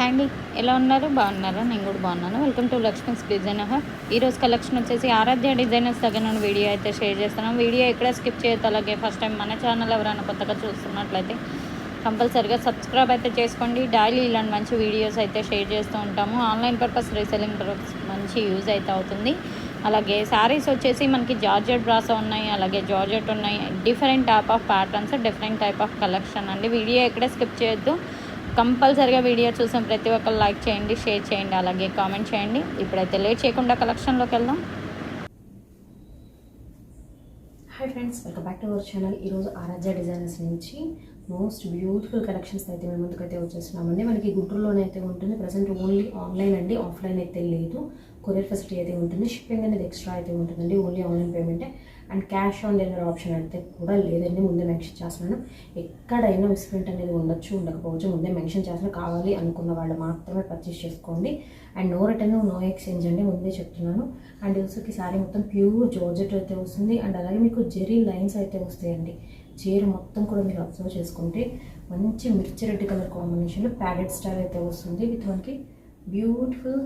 Hi అండి. ఎలా ఉన్నారు? బాగున్నారా? నేను కూడా బాగున్నాను. Welcome to Lakshmi's design hub ఈరోజు కలెక్షన్ వచ్చేసి ఆరాధ్య డిజైనర్స్ దగ్గర నుండి వీడియో అయితే షేర్ చేస్తున్నాం. వీడియో ఎక్కడ స్కిప్ చేయొద్దు. అలాగే ఫస్ట్ టైం మన ఛానల్ ఎవరైనా కొత్తగా చూస్తున్నట్లయితే కంపల్సరిగా సబ్స్క్రైబ్ అయితే చేసుకోండి. డైలీ ఇలాంటి మంచి వీడియోస్ అయితే షేర్ చేస్తూ ఉంటాము. ఆన్లైన్ పర్పస్ రీసెల్లింగ్ పర్పస్ మంచి యూజ్ అయితే అవుతుంది. అలాగే శారీస్ వచ్చేసి మనకి జార్జెట్ బ్రాసో ఉన్నాయి. అలాగే జార్జెట్ ఉన్నాయి. Different type of patterns different type of collection అండి. వీడియో ఎక్కడ స్కిప్ చేయొద్దు. కంపల్సరిగా వీడియో చూసిన ప్రతి ఒక్కరు లైక్ చేయండి షేర్ చేయండి అలాగే కామెంట్ చేయండి. ఇప్పుడైతే లేట్ చేయకుండా కలెక్షన్లోకి వెళ్దాం. Hi friends welcome back to our channel ఈరోజు ఆరాధ్య డిజైనర్స్ నుంచి మోస్ట్ బ్యూటిఫుల్ కలెక్షన్స్ అయితే మేము ముందుకైతే వచ్చేస్తున్నామండి. మనకి గుంటూరులోనే అయితే ఉంటుంది. ప్రజెంట్ ఓన్లీ ఆన్లైన్ అండి. ఆఫ్లైన్ అయితే లేదు. కొరియర్ ఫెసిలిటీ అయితే ఉంటుంది. షిప్పింగ్ అనేది ఎక్స్ట్రా అయితే ఉంటుందండి. Only online పేమెంటే and cash on delivery option అయితే కూడా లేదండి. ముందే మెన్షన్ చేస్తున్నాను. ఎక్కడైనా మిస్ప్రింట్ అనేది ఉండొచ్చు ఉండకపోవచ్చు. ముందే మెన్షన్ చేస్తున్నా కావాలి అనుకున్న వాళ్ళు మాత్రమే పర్చేస్ చేసుకోండి. And no return no exchange అండి ముందే చెప్తున్నాను. అండ్ వచ్చేసరికి శారీ మొత్తం ప్యూర్ జార్జెట్ అయితే వస్తుంది. అండ్ అలాగే మీకు జెరీ లైన్స్ అయితే వస్తాయండి. చీర మొత్తం కూడా మీరు అబ్జర్వ్ చేసుకుంటే మంచి మిర్చి రెడ్ కలర్ కాంబినేషన్లో ప్యాడెడ్ స్టైల్ అయితే వస్తుంది. విత్ మనకి బ్యూటిఫుల్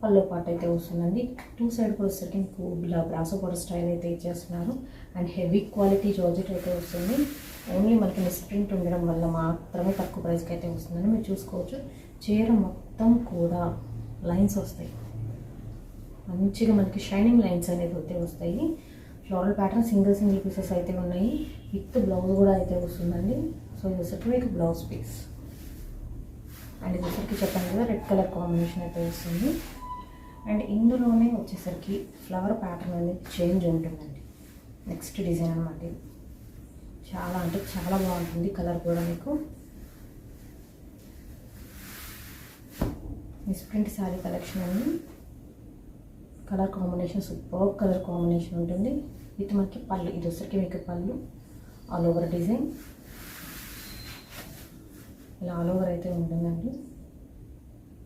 పల్లో పాట అయితే వస్తుందండి. టూ సైడ్ కూడా వచ్చేసరికి మీకు ఇలా బ్రాసో పౌడర్ స్టైల్ అయితే ఇచ్చేస్తున్నారు. అండ్ హెవీ క్వాలిటీ జార్జెట్ అయితే వస్తుంది. ఓన్లీ మనకి మిస్ప్రింట్ ఉండడం వల్ల మాత్రమే తక్కువ ప్రైస్కి అయితే వస్తుందని మీరు చూసుకోవచ్చు. చీర మొత్తం కూడా లైన్స్ వస్తాయి. మంచిగా మనకి షైనింగ్ లైన్స్ అనేది అయితే వస్తాయి. Floral pattern single single pieces అయితే ఉన్నాయి. విత్ బ్లౌజ్ కూడా అయితే వస్తుందండి. సో ఇది వచ్చేసరికి మీకు బ్లౌజ్ పీస్ అండ్ ఇది వచ్చరికి చెప్పాను కదా రెడ్ కలర్ కాంబినేషన్ అయితే వస్తుంది. అండ్ ఇందులోనే వచ్చేసరికి ఫ్లవర్ ప్యాటర్న్ అనేది చేంజ్ ఉంటుందండి. నెక్స్ట్ డిజైన్ అనమాట ఇది. చాలా అంటే చాలా బాగుంటుంది కలర్ కూడా మీకు. మిస్ప్రింట్ శారీ కలెక్షన్ అండి. Colour combination super colour combination ఉంటుంది. విత్ మనకి పళ్ళు ఇది వచ్చరికి మీకు పళ్ళు ఆల్ ఓవర్ డిజైన్ ఇలా ఆల్ ఓవర్ అయితే ఉంటుందండి.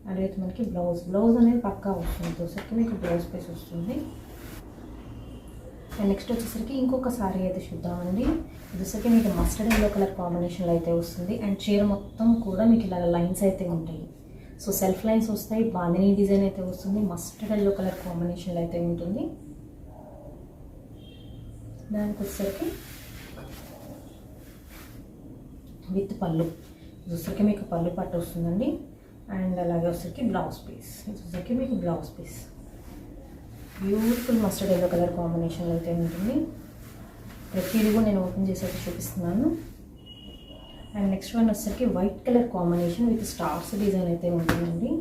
అండ్ మనకి బ్లౌజ్. బ్లౌజ్ అనేది పక్కా వస్తుంది. దోశకి మీకు బ్లౌజ్ పీస్ వస్తుంది. అండ్ నెక్స్ట్ వచ్చేసరికి ఇంకొక సారీ అయితే చూద్దామండి. దోశకి మీకు మస్టర్డ్ ఎల్లో కలర్ కాంబినేషన్లో అయితే వస్తుంది. అండ్ చీర మొత్తం కూడా మీకు ఇలా లైన్స్ అయితే ఉంటాయి. సో సెల్ఫ్ లైన్స్ వస్తాయి. బాందినీ డిజైన్ అయితే వస్తుంది. మస్టర్డ్ ఎల్లో కలర్ కాంబినేషన్లో అయితే ఉంటుంది. దానికి వచ్చేసరికి విత్ పళ్ళు. దుసరికి మీకు పళ్ళు పట్టు వస్తుందండి. అండ్ అలాగే వచ్చేసరికి బ్లౌజ్ పీస్. ఇది వచ్చేసరికి మీకు blouse piece. Beautiful mustard yellow colour కాంబినేషన్లో అయితే ఉంటుంది. ప్రతిదీ కూడా నేను ఓపెన్ చేసేసి చూపిస్తున్నాను. అండ్ నెక్స్ట్ వన్ వచ్చేసరికి white colour combination with stars design అయితే ఉంటుందండి.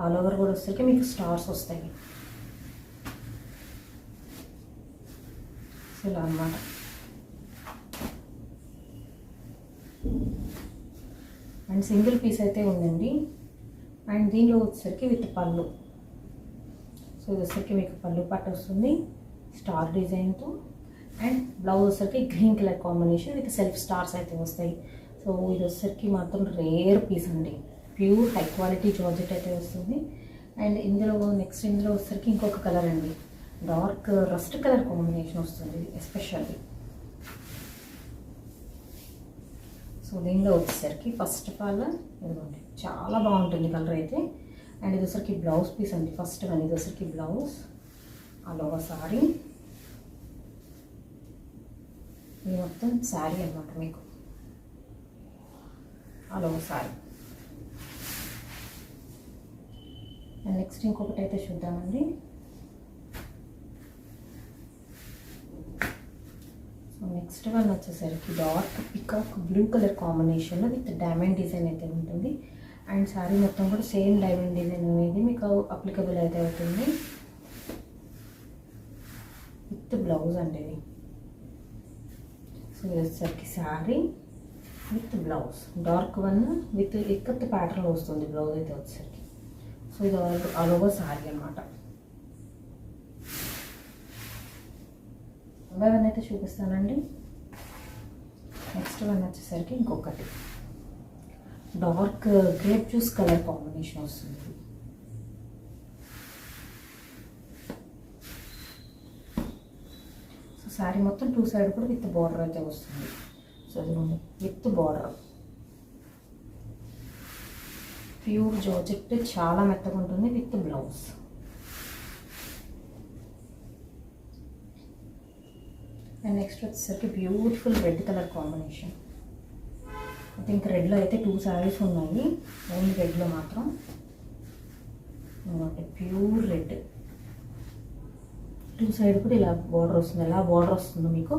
ఆల్ ఓవర్ కూడా వచ్చేసరికి మీకు స్టార్స్ వస్తాయి. సో ఇలా అన్నమాట. అండ్ సింగిల్ పీస్ అయితే ఉందండి. అండ్ దీనిలో వచ్చేసరికి విత్ పళ్ళు. సో ఇది వచ్చేసరికి మీకు పళ్ళు పట్టు వస్తుంది స్టార్ డిజైన్తో. అండ్ బ్లౌజ్ వచ్చేసరికి green colour combination with self stars అయితే వస్తాయి. సో ఇది వచ్చేసరికి మాత్రం రేర్ పీస్ అండి. ప్యూర్ హై క్వాలిటీ జార్జెట్ అయితే వస్తుంది. అండ్ ఇందులో నెక్స్ట్ ఇందులో వచ్చేసరికి ఇంకొక కలర్ అండి. డార్క్ రస్ట్ కలర్ కాంబినేషన్ వస్తుంది ఎస్పెషల్లీ. సో దీనిలో వచ్చేసరికి ఫస్ట్ ఆఫ్ ఆల్ ఇదిగోండి. చాలా బాగుంటుంది కలర్ అయితే. అండ్ ఇది వచ్చరికి బ్లౌజ్ పీస్ అండి. ఫస్ట్ కానీ ఇది వచ్చరికి బ్లౌజ్. అలా ఒక సారీ. ఇది మొత్తం శారీ అనమాట మీకు. అలా ఒక సారీ. అండ్ నెక్స్ట్ ఇంకొకటి అయితే చూద్దామండి. సో నెక్స్ట్ వన్ వచ్చేసరికి డార్క్ పికాక్ బ్లూ కలర్ కాంబినేషన్లో విత్ డైమండ్ డిజైన్ అయితే ఉంటుంది. అండ్ శారీ మొత్తం కూడా సేమ్ డైమండ్ డిజైన్ అనేది మీకు అప్లికబుల్ అయితే అవుతుంది. విత్ బ్లౌజ్ అండి ఇది. సో ఇది వచ్చేసరికి sari with blouse. Dark one with ikat pattern వస్తుంది బ్లౌజ్ అయితే వచ్చేసరికి. సో ఇది ఆల్ ఆల్ ఓవర్ శారీ అనమాట వన్ అయితే చూపిస్తానండి. నెక్స్ట్ వన్ వచ్చేసరికి ఇంకొకటి. Dark grape juice colour combination వస్తుంది సో శారీ మొత్తం టూ సైడ్ కూడా విత్ బార్డర్ అయితే వస్తుంది. సో అది విత్ బార్డర్ ప్యూర్ జార్జెట్ చాలా మెత్తగా ఉంటుంది విత్ బ్లౌజ్ అండ్ నెక్స్ట్ వచ్చేసరికి beautiful red colour combination pink రెడ్లో అయితే టూ శారీస్ ఉన్నాయి. ఓన్లీ రెడ్లో మాత్రం. ప్యూర్ రెడ్ టూ సైడ్ కూడా ఇలా బార్డర్ వస్తుంది. ఎలా బార్డర్ వస్తుందో మీకు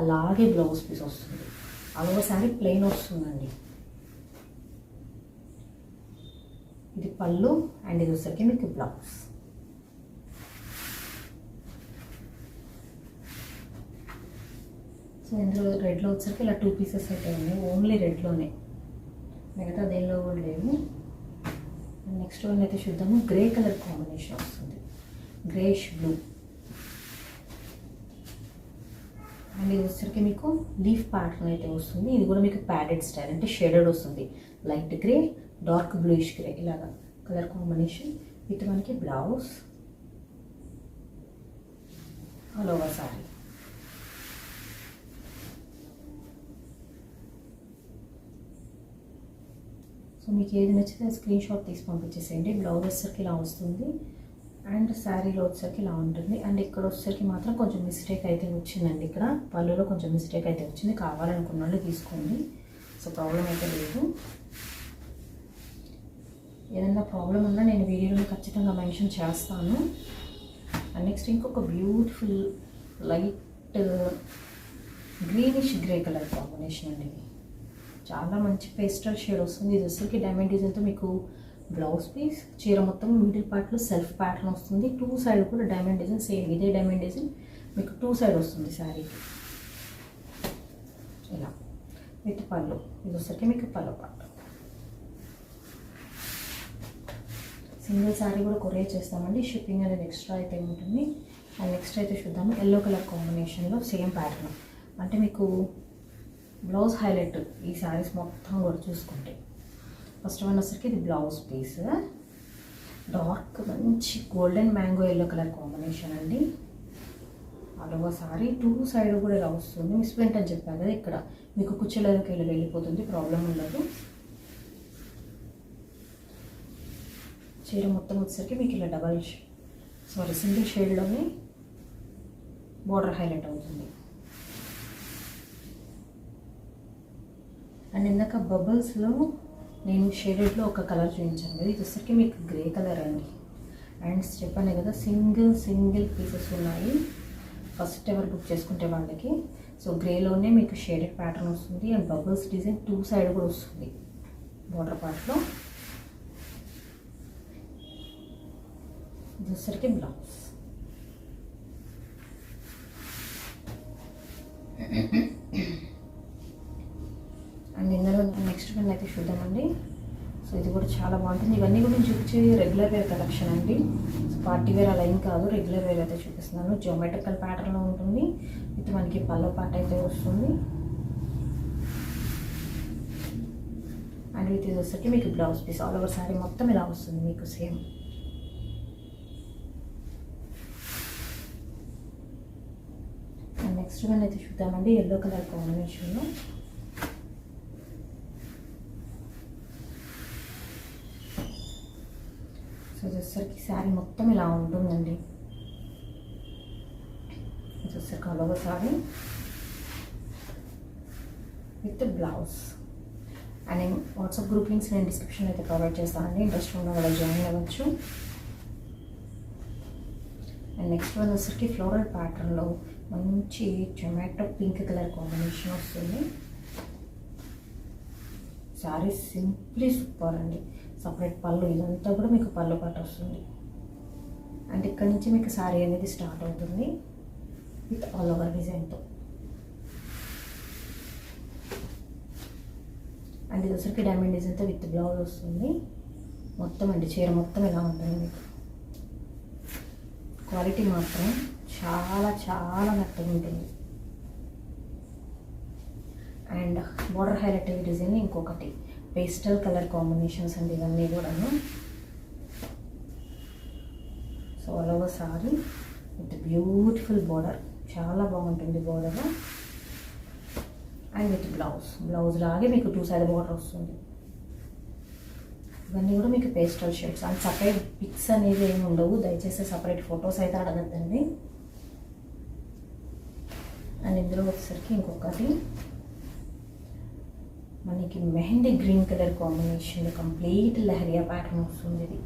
అలాగే బ్లౌజ్ పీస్ వస్తుంది. అదొక శారీ ప్లెయిన్ వస్తుందండి. ఇది పళ్ళు అండ్ ఇది వచ్చరికి మీకు బ్లౌజ్ సో ఇందులో రెడ్లో వచ్చరికి ఇలా టూ పీసెస్ అయితే ఉన్నాయి ఓన్లీ రెడ్లోనే. మిగతా దేనిలో కూడా లేవు. నెక్స్ట్ వన్ అయితే చూద్దాము. గ్రే కలర్ కాంబినేషన్ వస్తుంది. Greyish blue. అండ్ ఇది వచ్చరికి మీకు లీఫ్ ప్యాటర్న్ అయితే వస్తుంది. ఇది కూడా మీకు ప్యాడెడ్ స్టైల్ అంటే షేడెడ్ వస్తుంది. Light grey dark bluish grey. ఇలాగా కలర్ కాంబినేషన్. విత్ మనకి blouse. All over sari. So మీకు ఏది నచ్చితే స్క్రీన్ షాట్ తీసి పంపించేసేయండి. బ్లౌజ్ వచ్చేసరికి ఇలా వస్తుంది. అండ్ శారీలో వచ్చేసరికి ఇలా ఉంటుంది. అండ్ ఇక్కడ వచ్చేసరికి మాత్రం కొంచెం మిస్టేక్ అయితే వచ్చిందండి ఇక్కడ. పళ్ళులో కొంచెం మిస్టేక్ అయితే వచ్చింది. కావాలనుకున్న వాళ్ళు తీసుకోండి. సో ప్రాబ్లం అయితే లేదు. ఏదైనా ప్రాబ్లం ఉన్నా నేను వీడియోలో ఖచ్చితంగా మెన్షన్ చేస్తాను. అండ్ నెక్స్ట్ ఇంకొక beautiful light greenish grey colour combination అండి ఇది. చాలా మంచి పేస్టల్ షేడ్ వస్తుంది. ఇది వచ్చరికి డైమండ్ డిజైన్తో మీకు బ్లౌజ్ పీస్ చీర మొత్తం మిడిల్ పార్ట్లో సెల్ఫ్ ప్యాటర్న్ వస్తుంది. టూ సైడ్ కూడా డైమండ్ డిజైన్ సేమ్ ఇదే డైమండ్ డిజైన్ మీకు టూ సైడ్ వస్తుంది శారీకి ఇలా. విత్ పళ్ళు. ఇది వచ్చరికి మీకు పళ్ళు పాటు సింగిల్ శారీ కూడా కొరియర్ చేస్తామండి. షిప్పింగ్ అనేది ఎక్స్ట్రా అయితే ఉంటుంది. అండ్ నెక్స్ట్ అయితే చూద్దాము. ఎల్లో కలర్ కాంబినేషన్లో సేమ్ ప్యాటర్న్ అంటే మీకు బ్లౌజ్ హైలైట్ ఈ శారీస్ మొత్తం కూడా చూసుకుంటే. ఫస్ట్ వన్ వచ్చరికి ఇది బ్లౌజ్ పీస్. డార్క్ మంచి golden mango yellow colour combination అండి. అలవా సారీ టూ సైడ్ కూడా ఇలా వస్తుంది. మిస్ పెయింట్ అని చెప్పాను కదా ఇక్కడ. మీకు కుర్చీలోకి వెళ్ళి వెళ్ళిపోతుంది ప్రాబ్లం ఉండదు. చీర మొత్తం వచ్చేసరికి మీకు ఇలా డబల్ సారీ సింగిల్ షేడ్లోనే బార్డర్ హైలైట్ అవుతుంది. అండ్ ఇందాక బబుల్స్లో నేను షేడెడ్లో ఒక కలర్ చూపించాను కదా ఇది వచ్చరికి మీకు గ్రే కలర్ అండి. అండ్ చెప్పాను కదా సింగిల్ సింగిల్ పీసెస్ ఉన్నాయి. ఫస్ట్ ఎవరు బుక్ చేసుకుంటే వాళ్ళకి. సో గ్రేలోనే మీకు షేడెడ్ ప్యాటర్న్ వస్తుంది and bubbles design two side కూడా వస్తుంది బోర్డర్ పార్ట్లో. ఇది వచ్చరికి బ్లౌజ్. అండ్ ఇందులో నెక్స్ట్ పెన్ అయితే చూద్దామండి. సో ఇది కూడా చాలా బాగుంటుంది. ఇవన్నీ కూడా నేను చూపించే రెగ్యులర్ వేర్ కలెక్షన్ అండి. పార్టీ వేర్ అలా ఏం కాదు. రెగ్యులర్ వేర్ అయితే చూపిస్తున్నాను. జియోమెట్రికల్ ప్యాటర్న్లో ఉంటుంది. ఇది మనకి పల్లో పాట అయితే వస్తుంది. అండ్ ఇది వచ్చేసరికి మీకు blouse piece all over sari మొత్తం ఇలా వస్తుంది మీకు సేమ్ నెక్స్ట్ వన్ అయితే చూద్దామండి. ఎల్లో కలర్ కాంబినేషన్లో సో ఇది వచ్చేసరికి శారీ మొత్తం ఇలా ఉంటుందండి. ఇది వచ్చేసరికి అలవ sari. With blouse and WhatsApp group links నేను డిస్క్రిప్షన్ అయితే ప్రొవైడ్ చేస్తానండి. ఇంట్రెస్ట్ ఉన్న వాళ్ళు జాయిన్ అవ్వచ్చు. అండ్ నెక్స్ట్ వన్ వచ్చేసరికి ఫ్లోరల్ ప్యాటర్న్లో మంచి టొమాటో పింక్ కలర్ కాంబినేషన్ వస్తుంది. శారీ సింప్లీ సూపర్ అండి. సపరేట్ పళ్ళు ఇదంతా కూడా మీకు పళ్ళు పాట వస్తుంది. అండ్ ఇక్కడ నుంచి మీకు శారీ అనేది స్టార్ట్ అవుతుంది విత్ ఆల్ ఓవర్ డిజైన్తో. అండ్ ఇది వచ్చరికి డైమండ్ డిజైన్తో విత్ బ్లౌజ్ వస్తుంది. మొత్తం అండి చీర మొత్తం ఇలా ఉంటుంది మీకు? క్వాలిటీ మాత్రం చాలా చాలా మెత్తగా ఉంటుంది. అండ్ బోర్డర్ హైలైట్ డిజైన్ ఇంకొకటి. పేస్టల్ కలర్ కాంబినేషన్స్ అండి ఇవన్నీ కూడాను. So all over sari with beautiful border చాలా బాగుంటుంది border and with blouse blouse లాగే మీకు టూ సైడ్ బార్డర్ వస్తుంది. ఇవన్నీ కూడా మీకు pastel shades and separate pics అనేది ఏమి ఉండవు. దయచేసి సపరేట్ ఫొటోస్ అయితే అడగద్దండి. అండ్ ఇందులో వచ్చేసరికి ఇంకొకటి. మనకి mehndi green colour combination complete lehariya pattern వస్తుంది ఇది.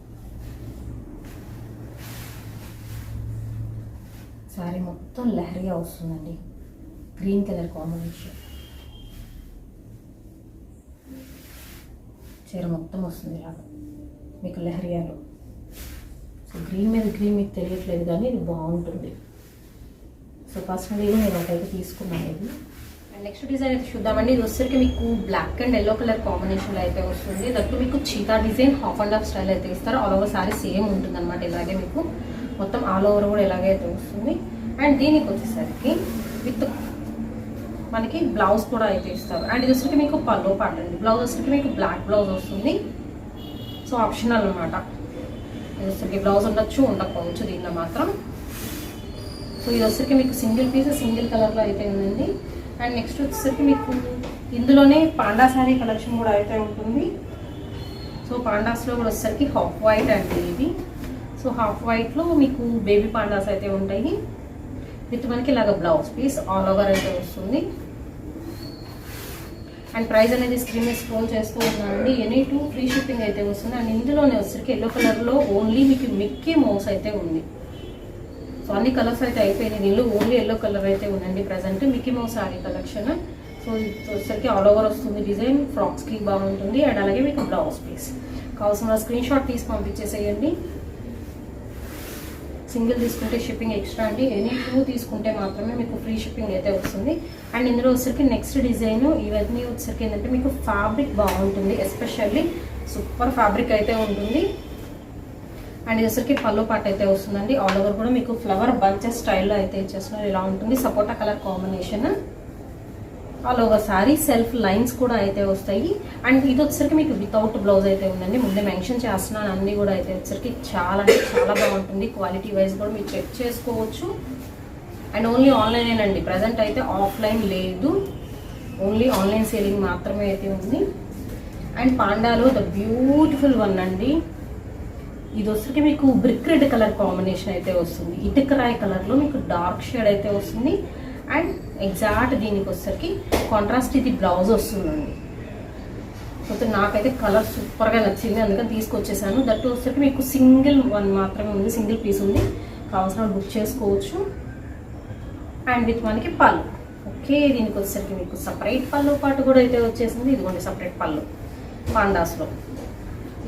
సారీ మొత్తం లహరియా వస్తుందండి. Green colour combination. చీర మొత్తం వస్తుంది ఇలాగా మీకు లహరియాలో. సో గ్రీన్ మీద గ్రీన్ మీకు తెలియట్లేదు కానీ ఇది బాగుంటుంది. సో పర్సనల్గా నేను ఒకటైతే తీసుకున్నాను ఇది. నెక్స్ట్ డిజైన్ అయితే చూద్దామండి. ఇది వచ్చేసరికి మీకు బ్లాక్ అండ్ ఎల్లో కలర్ కాంబినేషన్లో అయితే వస్తుంది. దట్టు మీకు cheetah design half and half style అయితే ఇస్తారు. ఆల్ ఓవర్ సారీ సేమ్ ఉంటుంది అనమాట ఇలాగే మీకు. మొత్తం ఆల్ ఓవర్ కూడా ఇలాగే అయితే వస్తుంది. అండ్ దీనికి వచ్చేసరికి విత్ మనకి బ్లౌజ్ కూడా అయితే ఇస్తారు. అండ్ ఇది వచ్చరికి మీకు పల్లో పాట అండి. బ్లౌజ్ వచ్చరికి మీకు బ్లాక్ బ్లౌజ్ వస్తుంది. సో ఆప్షనల్ అనమాట ఇది వచ్చరికి బ్లౌజ్ ఉండొచ్చు ఉండకపోవచ్చు దీనిలో మాత్రం. సో ఇది వచ్చరికి మీకు సింగిల్ పీస్ సింగిల్ కలర్లో అయితే ఉందండి. అండ్ నెక్స్ట్ వచ్చేసరికి మీకు ఇందులోనే పాండా శారీ కలెక్షన్ కూడా అయితే ఉంటుంది. సో పాండాస్లో కూడా వచ్చేసరికి హాఫ్ వైట్ అండి ఇది. సో హాఫ్ వైట్లో మీకు బేబీ పాండాస్ అయితే ఉంటాయి. విత్ మనకి ఇలాగ బ్లౌజ్ పీస్ ఆల్ ఓవర్ అయితే వస్తుంది. అండ్ ప్రైస్ అనేది స్క్రీన్ మీద స్క్రోల్ చేస్తూ ఉన్నానండి ఎనీ టూ ఫ్రీ షిప్పింగ్ అయితే వస్తుంది. అండ్ ఇందులోనే వచ్చరికి ఎల్లో కలర్లో ఓన్లీ మీకు మిక్కీ మౌస్ అయితే ఉంది. సో అన్ని కలర్స్ అయితే అయిపోయినాయి. దీనిలో ఓన్లీ ఎల్లో కలర్ అయితే ఉందండి present Mickey Mouse sari collection so వచ్చేసరికి ఆల్ ఓవర్ వస్తుంది డిజైన్ ఫ్రాక్స్కి బాగుంటుంది. అండ్ అలాగే మీకు బ్లౌజ్ పీస్ కావాల్సిన స్క్రీన్ షాట్ తీసి పంపించేసేయండి. సింగిల్ తీసుకుంటే షిప్పింగ్ ఎక్స్ట్రా అండి. ఎనీ టూ తీసుకుంటే మాత్రమే మీకు ఫ్రీ షిప్పింగ్ అయితే వస్తుంది. అండ్ ఇందులో వచ్చరికి నెక్స్ట్ డిజైన్ ఇవన్నీ వచ్చరికి ఏంటంటే మీకు ఫ్యాబ్రిక్ బాగుంటుంది. ఎస్పెషల్లీ సూపర్ ఫ్యాబ్రిక్ అయితే ఉంటుంది. అండ్ ఇదేసరికి పళ్ళు పాట అయితే వస్తుందండి. ఆల్ ఓవర్ కూడా మీకు ఫ్లవర్ బంచెస్ స్టైల్లో అయితే ఇచ్చేస్తున్నారు. ఇలా ఉంటుంది. సపోటా colour combination all over sari self lines కూడా అయితే వస్తాయి. అండ్ ఇది వచ్చేసరికి మీకు వితౌట్ బ్లౌజ్ అయితే ఉందండి. ముందే మెన్షన్ చేస్తున్నాను. అన్నీ కూడా అయితే వచ్చేసరికి చాలా అంటే చాలా బాగుంటుంది. క్వాలిటీ వైజ్ కూడా మీరు చెక్ చేసుకోవచ్చు. అండ్ ఓన్లీ ఆన్లైన్ అండి ప్రజెంట్ అయితే ఆఫ్లైన్ లేదు. ఓన్లీ ఆన్లైన్ సేలింగ్ మాత్రమే అయితే ఉంది. అండ్ పాండాలో ద బ్యూటిఫుల్ వన్ అండి. ఇది వచ్చరికి మీకు బ్రిక్ రెడ్ కలర్ కాంబినేషన్ అయితే వస్తుంది. ఇటుక రాయి కలర్లో మీకు డార్క్ షేడ్ అయితే వస్తుంది. అండ్ ఎగ్జాక్ట్ దీనికి వచ్చరికి కాంట్రాస్ట్ ఇది బ్లౌజ్ వస్తుందండి. అయితే నాకైతే కలర్ సూపర్గా నచ్చింది. అందుకని తీసుకొచ్చేసాను. దట్ వచ్చరికి మీకు సింగిల్ వన్ మాత్రమే ఉంది. సింగిల్ పీస్ ఉంది. కావాల్సిన బుక్ చేసుకోవచ్చు. అండ్ విత్ మనకి పళ్ళు. ఓకే దీనికి వచ్చేసరికి మీకు సపరేట్ పళ్ళు పాటు కూడా అయితే వచ్చేసింది. ఇదిగోండి సపరేట్ పళ్ళు. పాండాస్లో.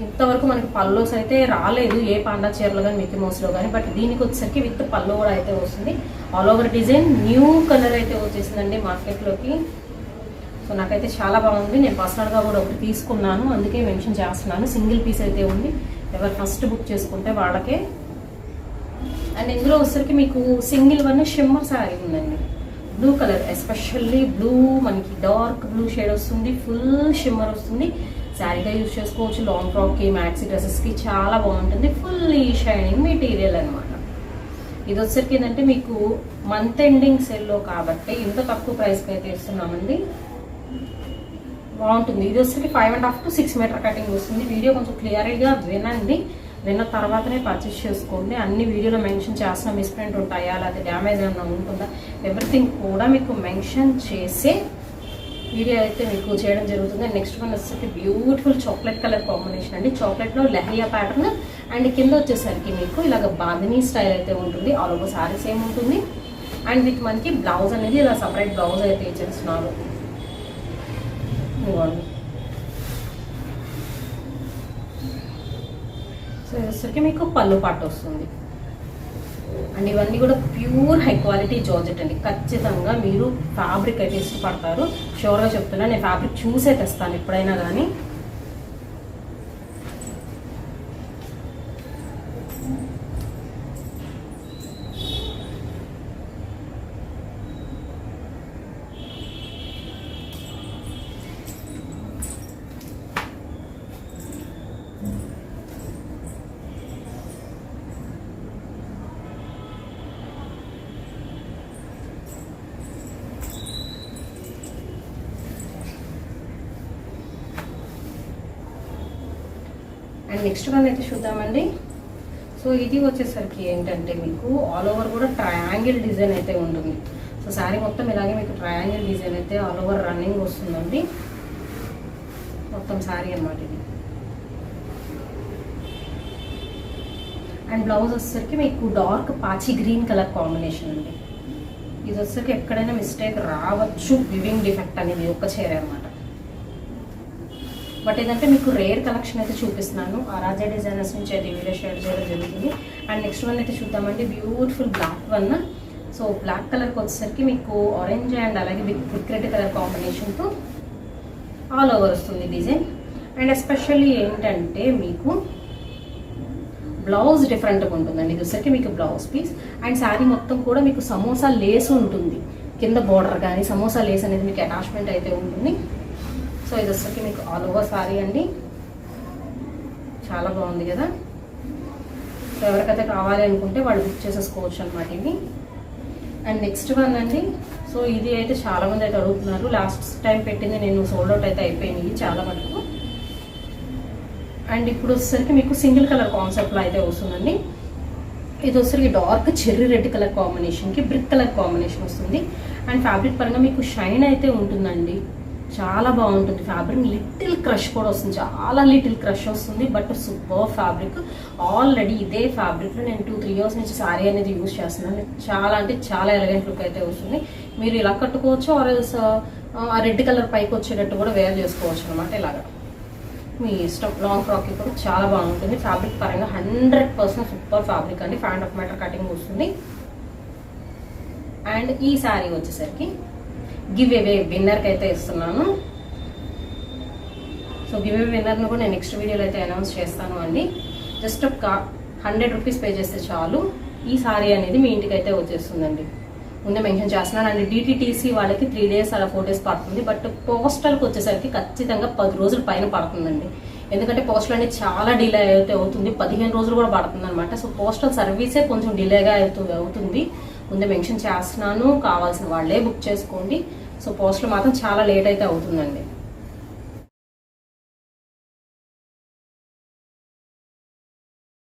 ఇంతవరకు మనకి పల్లోస్ అయితే రాలేదు ఏ పాండా చీరలో కానీ మిక్కి మోస్లో కానీ బట్ దీనికి వచ్చేసరికి విత్ పల్లో కూడా అయితే వస్తుంది. All over design new colour అయితే వచ్చేసిందండి మార్కెట్లోకి సో నాకైతే చాలా బాగుంది. నేను పర్సనల్గా కూడా ఒకటి తీసుకున్నాను. అందుకే మెన్షన్ చేస్తున్నాను. సింగిల్ పీస్ అయితే ఉంది. ఎవరు ఫస్ట్ బుక్ చేసుకుంటే వాళ్ళకే. అండ్ ఇందులో వచ్చరికి మీకు సింగిల్ వన్ షిమ్మర్ శారీ ఉందండి. బ్లూ కలర్ ఎస్పెషల్లీ బ్లూ మనకి డార్క్ బ్లూ షేడ్ వస్తుంది. ఫుల్ షిమ్మర్ వస్తుంది. శారీగా యూజ్ చేసుకోవచ్చు. లాంగ్ ఫ్రాక్కి మ్యాక్సీ డ్రెస్సెస్కి చాలా బాగుంటుంది. ఫుల్ షైనింగ్ మెటీరియల్ అనమాట ఇది వచ్చరికి ఏంటంటే మీకు మంత్ ఎండింగ్ సెల్లో కాబట్టి ఇంత తక్కువ ప్రైస్కి అయితే ఇస్తున్నామండి. బాగుంటుంది. ఇది వచ్చరికి five and half to six metre cutting వస్తుంది. వీడియో కొంచెం క్లియర్గా వినండి. విన్న తర్వాతనే పర్చేస్ చేసుకోండి. అన్ని వీడియోలో మెన్షన్ చేస్తున్న మిస్ప్రింట్ ఉంటాయా? లేకపోతే డ్యామేజ్ ఏమైనా ఉంటుందా? ఎవ్రీథింగ్ కూడా మీకు మెన్షన్ చేసే వీడియో అయితే మీకు చేయడం జరుగుతుంది. నెక్స్ట్ వన్ వచ్చేసరికి బ్యూటిఫుల్ చాక్లెట్ కలర్ కాంబినేషన్ అండి. చాక్లెట్లో లెహియా ప్యాటర్న్. అండ్ కింద వచ్చేసరికి మీకు ఇలాగ బాందినీ స్టైల్ అయితే ఉంటుంది. ఆల్ ఓవర్ సారీస్ సేమ్ ఉంటుంది. అండ్ విత్ మనకి బ్లౌజ్ అనేది ఇలా సపరేట్ బ్లౌజ్ అయితే ఇచ్చేస్తున్నారు సో ఇది వచ్చేసరికి మీకు పళ్ళు పాటు వస్తుంది. అండ్ ఇవన్నీ కూడా ప్యూర్ హై క్వాలిటీ జార్జెట్ అండి. ఖచ్చితంగా మీరు ఫ్యాబ్రిక్ అయితే ఇష్టపడతారు. షూర్గా చెప్తున్నా నేను ఫ్యాబ్రిక్ చూసే తెస్తాను ఎప్పుడైనా కానీ అండ్ నెక్స్ట్ వన్ అయితే చూద్దామండి. సో ఇది వచ్చేసరికి ఏంటంటే మీకు ఆల్ ఓవర్ కూడా ట్రయాంగిల్ డిజైన్ అయితే ఉంటుంది. సో శారీ మొత్తం ఇలాగే మీకు ట్రయాంగిల్ డిజైన్ అయితే ఆల్ ఓవర్ రన్నింగ్ వస్తుందండి. మొత్తం శారీ అనమాట ఇది. అండ్ బ్లౌజ్ వచ్చేసరికి మీకు డార్క్ పాచి గ్రీన్ కలర్ కాంబినేషన్ అండి. ఇది వచ్చేసరికి ఎక్కడైనా మిస్టేక్ రావచ్చు. వివింగ్ డిఫెక్ట్ అనేది ఒక్క చీర అనమాట బట్ ఏంటంటే మీకు రేర్ కలెక్షన్ అయితే చూపిస్తున్నాను. రాజా డిజైనర్స్ నుంచి అయితే వీడియో షేర్ చేయడం జరుగుతుంది. అండ్ నెక్స్ట్ వన్ అయితే చూద్దామండి. Beautiful black one so black కలర్కి వచ్చేసరికి మీకు ఆరెంజ్ అండ్ అలాగే విత్ రెడ్ కలర్ కాంబినేషన్తో ఆల్ ఓవర్ వస్తుంది డిజైన్. అండ్ ఎస్పెషల్లీ ఏంటంటే మీకు బ్లౌజ్ డిఫరెంట్గా ఉంటుందండి. ఇది వచ్చరికి మీకు బ్లౌజ్ పీస్ అండ్ శారీ మొత్తం కూడా మీకు సమోసా లేస్ ఉంటుంది. కింద బోర్డర్ కానీ సమోసా లేస్ అనేది మీకు అటాచ్మెంట్ అయితే ఉంటుంది. సో ఇది వచ్చరికి మీకు ఆల్ ఓవర్ సారీ అండి. చాలా బాగుంది కదా? సో ఎవరికైతే కావాలి అనుకుంటే వాళ్ళు బుక్ చేసేసుకోవచ్చు అనమాట ఇవి. అండ్ నెక్స్ట్ వన్ అండి సో ఇది అయితే చాలా మంది అయితే అడుగుతున్నారు. లాస్ట్ టైం పెట్టింది నేను సోల్డ్ అవుట్ అయితే అయిపోయింది చాలా మటుకు. అండ్ ఇప్పుడు వచ్చేసరికి మీకు సింగిల్ కలర్ కాన్సెప్ట్లో అయితే వస్తుందండి. ఇది వచ్చేసరికి డార్క్ చెర్రీ రెడ్ కలర్ కాంబినేషన్కి బ్రిక్ కలర్ కాంబినేషన్ వస్తుంది. అండ్ ఫ్యాబ్రిక్ పరంగా మీకు షైన్ అయితే ఉంటుందండి. చాలా బాగుంటుంది ఫ్యాబ్రిక్. లిటిల్ క్రష్ కూడా వస్తుంది. చాలా లిటిల్ క్రష్ వస్తుంది బట్ సూపర్ ఫ్యాబ్రిక్. ఆల్రెడీ ఇదే ఫ్యాబ్రిక్లో నేను టూ త్రీ ఇయర్స్ నుంచి శారీ అనేది యూజ్ చేస్తున్నాను. చాలా అంటే చాలా ఎలగెంట్ లుక్ అయితే వస్తుంది. మీరు ఇలా కట్టుకోవచ్చు ఆర్ ఎల్స్ uh, ఆ రెడ్ కలర్ పైకి వచ్చేటట్టు కూడా వేర్ చేసుకోవచ్చు అనమాట ఇలాగా. మీ ఇష్టం. లాంగ్ ఫ్రాక్ కూడా చాలా బాగుంటుంది. ఫ్యాబ్రిక్ పరంగా హండ్రెడ్ పర్సెంట్ సూపర్ ఫ్యాబ్రిక్ అండి. ఫ్యాండ్ ఆఫ్ మీటర్ కటింగ్ వస్తుంది. అండ్ ఈ శారీ వచ్చేసరికి గివ్ అవే విన్నర్కి అయితే ఇస్తున్నాను. సో గివ్ అవే విన్నర్ను కూడా నేను నెక్స్ట్ వీడియోలో అయితే అనౌన్స్ చేస్తాను అండి. జస్ట్ ఒక హండ్రెడ్ రూపీస్ పే చేస్తే చాలు. ఈ సారీ అనేది మీ ఇంటికి అయితే వచ్చేస్తుందండి. ముందే మెన్షన్ చేస్తున్నాను. అండ్ డిటీటీసీ వాళ్ళకి త్రీ డేస్ అలా ఫోర్ డేస్ పడుతుంది. బట్ పోస్టల్కి వచ్చేసరికి ఖచ్చితంగా పది రోజుల పైన పడుతుందండి. ఎందుకంటే పోస్టల్ అనేది చాలా డిలే అయితే అవుతుంది. పదిహేను రోజులు కూడా పడుతుంది అనమాట సో పోస్టల్ సర్వీసే కొంచెం డిలేగా అవుతుంది అవుతుంది. ముందే మెన్షన్ చేస్తున్నాను. కావాల్సిన వాళ్ళే బుక్ చేసుకోండి. సో పోస్టులు మాత్రం చాలా లేట్ అయితే అవుతుందండి.